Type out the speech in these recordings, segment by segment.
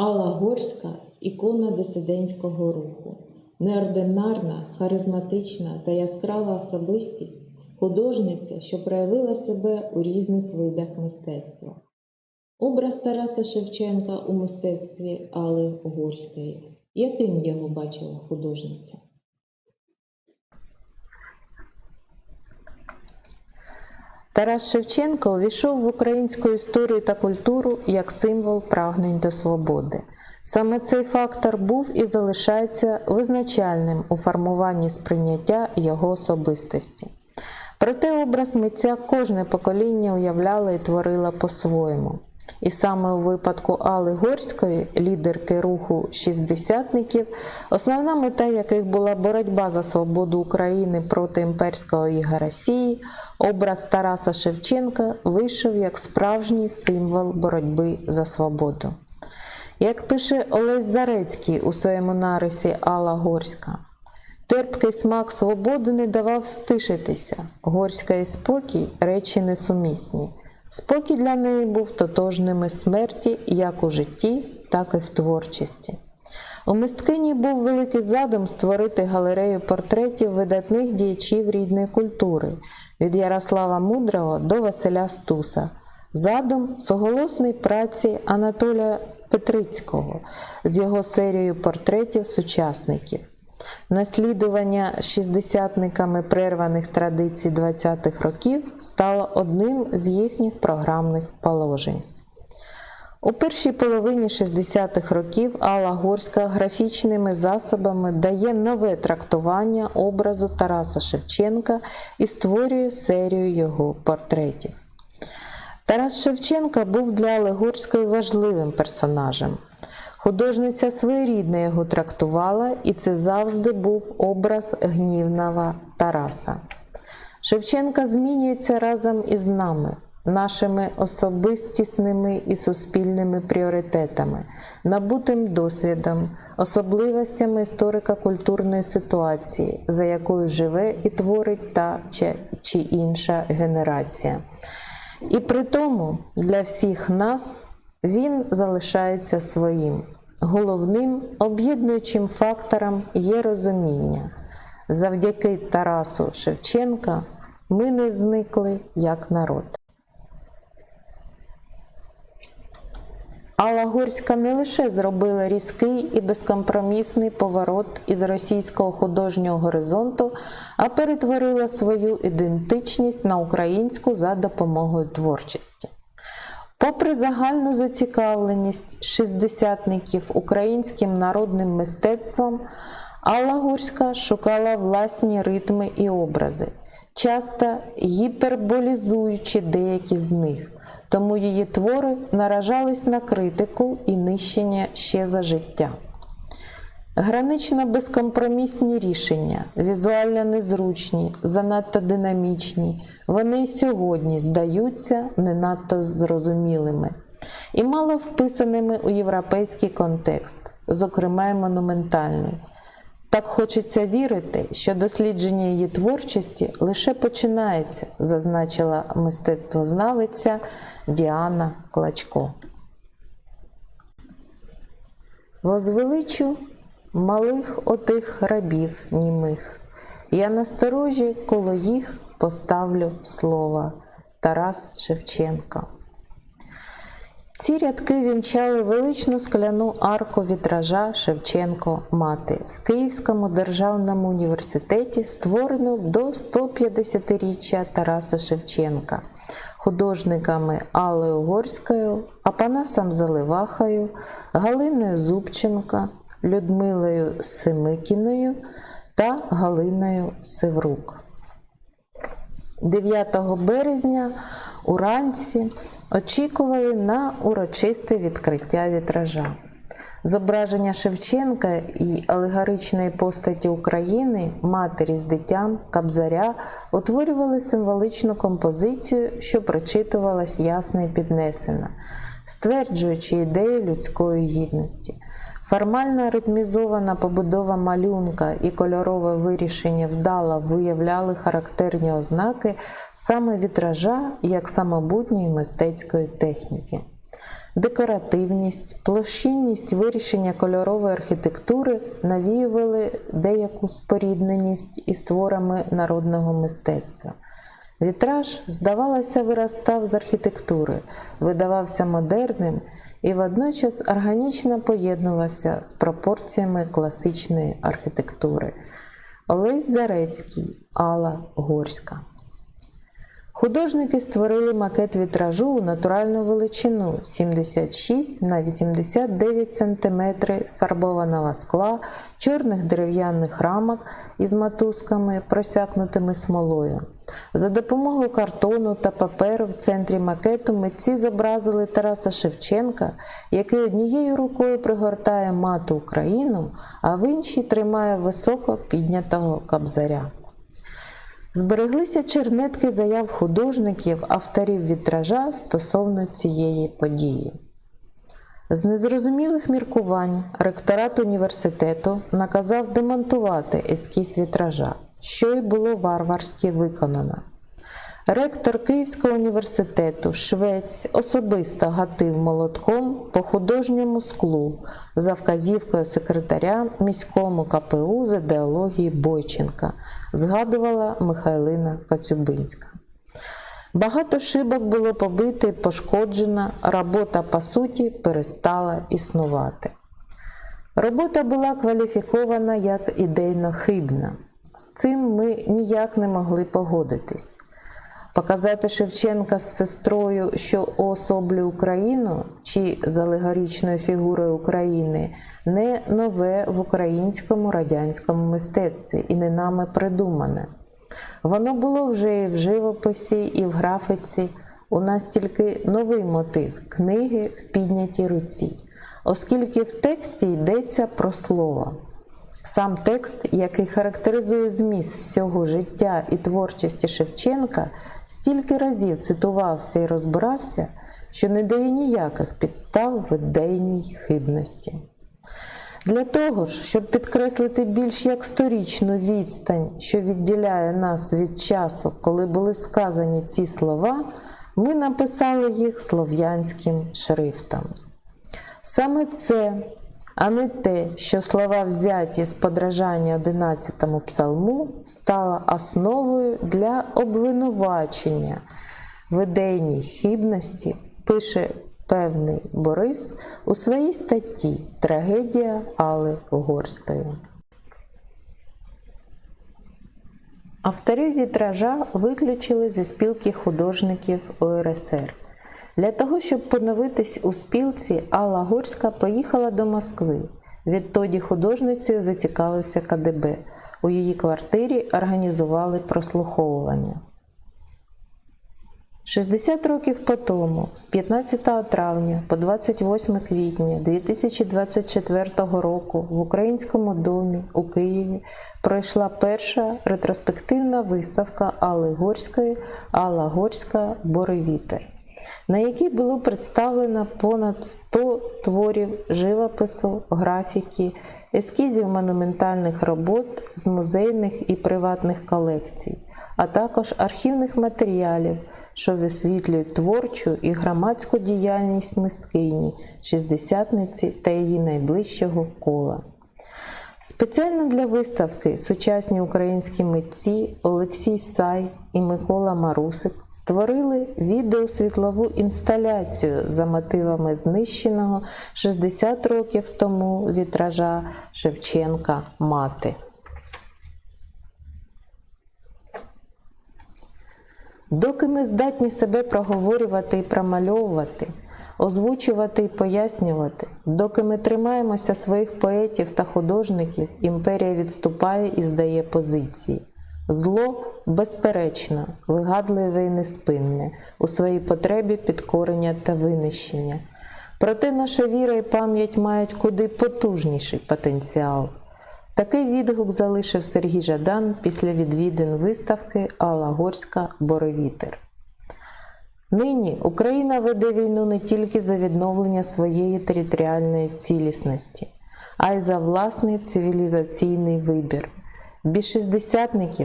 Алла Горська ікона дисидентського руху, неординарна, харизматична та яскрава особистість, художниця, що проявила себе у різних видах мистецтва. Образ Тараса Шевченка у мистецтві Алли Горської. Яким його бачила художниця? Тарас Шевченко увійшов в українську історію та культуру як символ прагнень до свободи. Саме цей фактор був і залишається визначальним у формуванні сприйняття його особистості. Проте образ митця кожне покоління уявляло і творило по-своєму. І саме у випадку Алли Горської, лідерки руху шістдесятників, основна мета яких була боротьба за свободу України проти імперського іга Росії, образ Тараса Шевченка вийшов як справжній символ боротьби за свободу. Як пише Олесь Зарецький у своєму нарисі Алла Горська, терпкий смак свободи не давав стишитися, горська і спокій речі несумісні. Спокій для неї був тотожними смерті як у житті, так і в творчості. У мисткині був великий задум створити галерею портретів видатних діячів рідної культури від Ярослава Мудрого до Василя Стуса. Задум суголосний праці Анатолія Петрицького з його серією портретів сучасників. Наслідування шістдесятниками прерваних традицій 20-х років стало одним з їхніх програмних положень. У першій половині 60-х років Алла Горська графічними засобами дає нове трактування образу Тараса Шевченка і створює серію його портретів. Тарас Шевченка був для Алли Горської важливим персонажем. Художниця своєрідно його трактувала, і це завжди був образ гнівного Тараса. Шевченка змінюється разом із нами, нашими особистісними і суспільними пріоритетами, набутим досвідом, особливостями історико-культурної ситуації, за якою живе і творить та чи, інша генерація. І при тому для всіх нас він залишається своїм. Головним об'єднуючим фактором є розуміння. Завдяки Тарасу Шевченка ми не зникли як народ. Алла Горська не лише зробила різкий і безкомпромісний поворот із російського художнього горизонту, а перетворила свою ідентичність на українську за допомогою творчості. Попри загальну зацікавленість шістдесятників українським народним мистецтвом, Алла Гурська шукала власні ритми і образи, часто гіперболізуючи деякі з них, тому її твори наражались на критику і нищення ще за життя. Гранично безкомпромісні рішення, візуально незручні, занадто динамічні, вони й сьогодні здаються не надто зрозумілими і мало вписаними у європейський контекст, зокрема й монументальний. Так хочеться вірити, що дослідження її творчості лише починається, зазначила мистецтвознавиця Діана Клачко. Возвеличу малих отих рабів німих. Я насторожі коло їх поставлю слова Тарас Шевченка. Ці рядки вінчали величну скляну арку вітража Шевченко Мати в Київському державному університеті, створену до 150-річчя Тараса Шевченка, художниками Аллою Горською, Апанасом Заливахою, Галиною Зубченка, Людмилою Семикіною та Галиною Севрук. 9 березня уранці очікували на урочисте відкриття вітража. Зображення Шевченка і алегоричної постаті України, матері з дитям, Кабзаря утворювали символичну композицію, що прочитувалась ясно і піднесена, стверджуючи ідею людської гідності. Формальна ритмізована побудова малюнка і кольорове вирішення вдало виявляли характерні ознаки саме вітража як самобутньої мистецької техніки. Декоративність, площинність вирішення кольорової архітектури навіювали деяку спорідненість із творами народного мистецтва. Вітраж, здавалося, виростав з архітектури, видавався модерним і водночас органічно поєднувався з пропорціями класичної архітектури. Олесь Зарецький, Алла Горська. Художники створили макет вітражу у натуральну величину 76 на 89 см сфарбованого скла, чорних дерев'яних рамок із матузками, просякнутими смолою. За допомогою картону та паперу в центрі макету митці зобразили Тараса Шевченка, який однією рукою пригортає мату Україну, а в іншій тримає високо піднятого кабзаря. Збереглися чернетки заяв художників, авторів вітража стосовно цієї події. З незрозумілих міркувань ректорат університету наказав демонтувати ескіз вітража, що й було варварськи виконано. Ректор Київського університету Швець особисто гатив молотком по художньому склу за вказівкою секретаря міському КПУ з ідеології Бойченка, згадувала Михайлина Кацюбинська. Багато шибок було побито і пошкоджено, робота по суті перестала існувати. Робота була кваліфікована як ідейно хибна. З цим ми ніяк не могли погодитись. Показати Шевченка з сестрою, що уособлює Україну, чи з алегоричною фігурою України, не нове в українському радянському мистецтві і не нами придумане. Воно було вже і в живописі, і в графіці. У нас тільки новий мотив книги в піднятій руці, оскільки в тексті йдеться про слово. Сам текст, який характеризує зміст всього життя і творчості Шевченка, стільки разів цитувався і розбирався, що не дає ніяких підстав в ідейній хибності. Для того ж, щоб підкреслити більш як сторічну відстань, що відділяє нас від часу, коли були сказані ці слова, ми написали їх слов'янським шрифтом. Саме це, а не те, що слова взяті з подражання 11 псалму, стало основою для обвинувачення в ідейній хибності, пише певний Борис у своїй статті Трагедія Алли Горської. Авторів вітража виключили зі спілки художників УРСР. Для того, щоб поновитись у спілці, Алла Горська поїхала до Москви. Відтоді художницею зацікавився КДБ. У її квартирі організували прослуховування. 60 років по тому, з 15 травня по 28 квітня 2024 року в Українському домі у Києві пройшла перша ретроспективна виставка Алли Горської Алла Горська Боревітер, на якій було представлено понад 100 творів живопису, графіки, ескізів монументальних робот з музейних і приватних колекцій, а також архівних матеріалів що висвітлюють творчу і громадську діяльність мисткині, шістдесятниці та її найближчого кола. Спеціально для виставки сучасні українські митці Олексій Сай і Микола Марусик створили відеосвітлову інсталяцію за мотивами знищеного 60 років тому вітража Шевченка Мати. Доки ми здатні себе проговорювати і промальовувати, озвучувати і пояснювати, доки ми тримаємося своїх поетів та художників, імперія відступає і здає позиції. Зло, безперечно, вигадливе і неспинне у своїй потребі підкорення та винищення. Проте наша віра і пам'ять мають куди потужніший потенціал. Такий відгук залишив Сергій Жадан після відвідин виставки Алла Горська Боровітер. Нині Україна веде війну не тільки за відновлення своєї територіальної цілісності, а й за власний цивілізаційний вибір. Без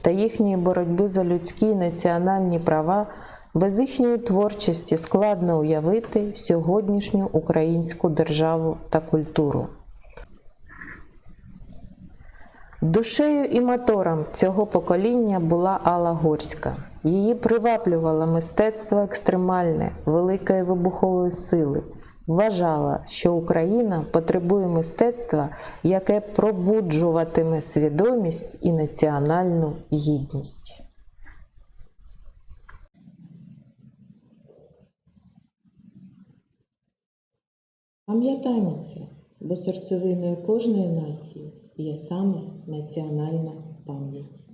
та їхньої боротьби за людські і національні права Без їхньої творчості складно уявити сьогоднішню українську державу та культуру. Душею і мотором цього покоління була Алла Горська. Її приваблювало мистецтво екстремальне, великої вибухової сили. Вважала, що Україна потребує мистецтва, яке пробуджуватиме свідомість і національну гідність. Пам'ятаймо це, бо серцевиною кожної нації є саме національна пам'ять.